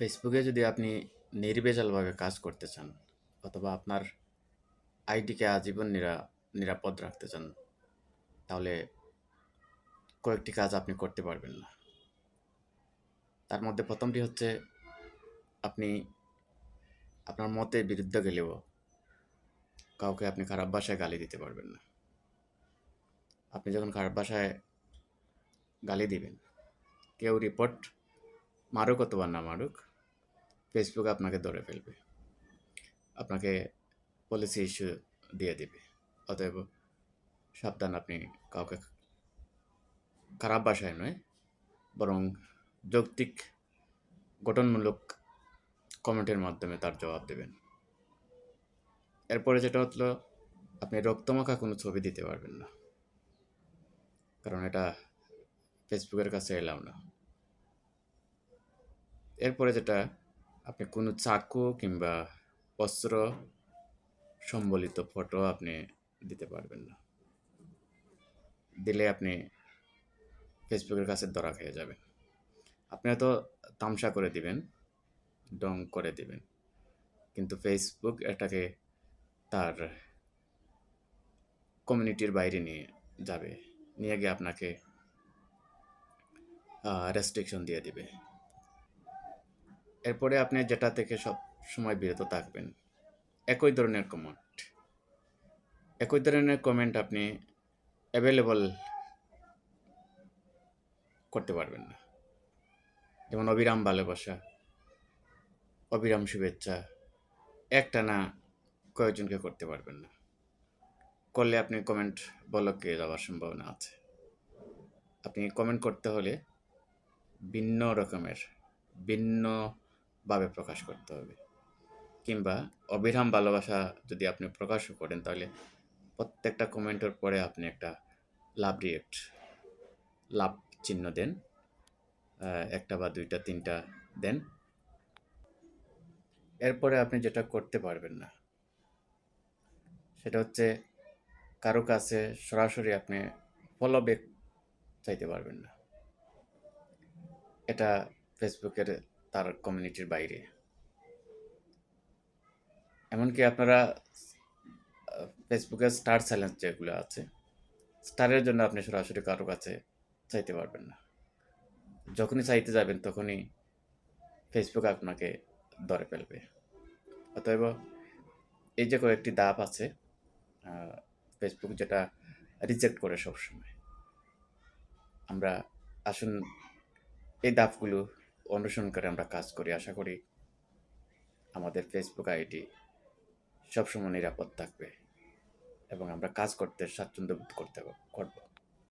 ফেসবুকে যদি আপনি নির্ভেজালভাবে কাজ করতে চান, অথবা আপনার আইডিকে আজীবন নিরা, নিরাপদ রাখতে চান, তাহলে কয়েকটি কাজ আপনি করতে পারবেন না। তার মধ্যে প্রথমটি হচ্ছে, আপনি আপনার মতের বিরুদ্ধে গেলেও কাউকে আপনি খারাপ ভাষায় গালি দিতে পারবেন না। আপনি যখন খারাপ ভাষায় গালি দিবেন, কেউ রিপোর্ট মারুক অথবা না মারুক ফেসবুক আপনাকে ধরে ফেলবে। আপনাকে পলিসি ইস্যু দিয়ে দেবে। অতএব সাবধান আপনি কাউকে খারাপ ভাষায় নয়, বরং যৌক্তিক, গঠনমূলক কমেন্টের মাধ্যমে তার জবাব দেবেন। এরপরে যেটা হলো, আপনি রক্তমাখা কোনো ছবি দিতে পারবেন না। কারণ এটা ফেসবুকের কাছে এলাম না। এরপরে যেটা, আপনি কোনো চাকু কিংবা অস্ত্র সম্বলিত ফটো আপনি দিতে পারবেন না। দিলে আপনি ফেসবুকের কাছে ধরা খেয়ে যাবেন। আপনি হয়তো তামসা করে দিবেন, ডং করে দিবেন। কিন্তু ফেসবুক এটাকে তার কমিউনিটির বাইরে নিয়ে যাবে। নিয়ে গিয়ে আপনাকে রেস্ট্রিকশন দিয়ে দিবে। এরপরে আপনি যেটা থেকে সব সময় বিরত থাকবেন, একই ধরনের কমেন্ট একই ধরনের কমেন্ট আপনি অ্যাভেলেবল করতে পারবেন না। যেমন অবিরাম ভালোবাসা, অবিরাম শুভেচ্ছা একটা না কয়েকজনকে করতে পারবেন না। করলে আপনি কমেন্ট বলকে যাওয়ার সম্ভাবনা আছে। আপনি কমেন্ট করতে হলে ভিন্ন রকমের ভিন্নভাবে প্রকাশ করতে হবে। কিংবা অবিরাম ভালোবাসা যদি আপনি প্রকাশও করেন, তাহলে প্রত্যেকটা কমেন্টের পরে আপনি একটা লাভ রিয়েক্ট, লাভ চিহ্ন দেন একটা বা দুইটা, তিনটা দেন। এরপরে আপনি যেটা করতে পারবেন না, সেটা হচ্ছে কারও কাছে সরাসরি আপনি ফলো ব্যাক চাইতে পারবেন না। এটা ফেসবুকের তার কমিউনিটির বাইরে। এমনকি আপনারা ফেসবুকের স্টার চ্যালেঞ্জ যেগুলো আছে স্টারের জন্য আপনি সরাসরি কারও কাছে চাইতে পারবেন না। যখনই চাইতে যাবেন, তখনই ফেসবুক আপনাকে ধরে ফেলবে। অতএব এই যে কয়েকটি দাপ আছে ফেসবুক যেটা রিজেক্ট করে সবসময়। আমরা আসুন এই ধাপগুলো অনুসরণ করে আমরা কাজ করি। আশা করি আমাদের ফেসবুক আইডি সবসময় নিরাপদ থাকবে এবং আমরা কাজ করতে স্বাচ্ছন্দ্য বোধ করতে করব।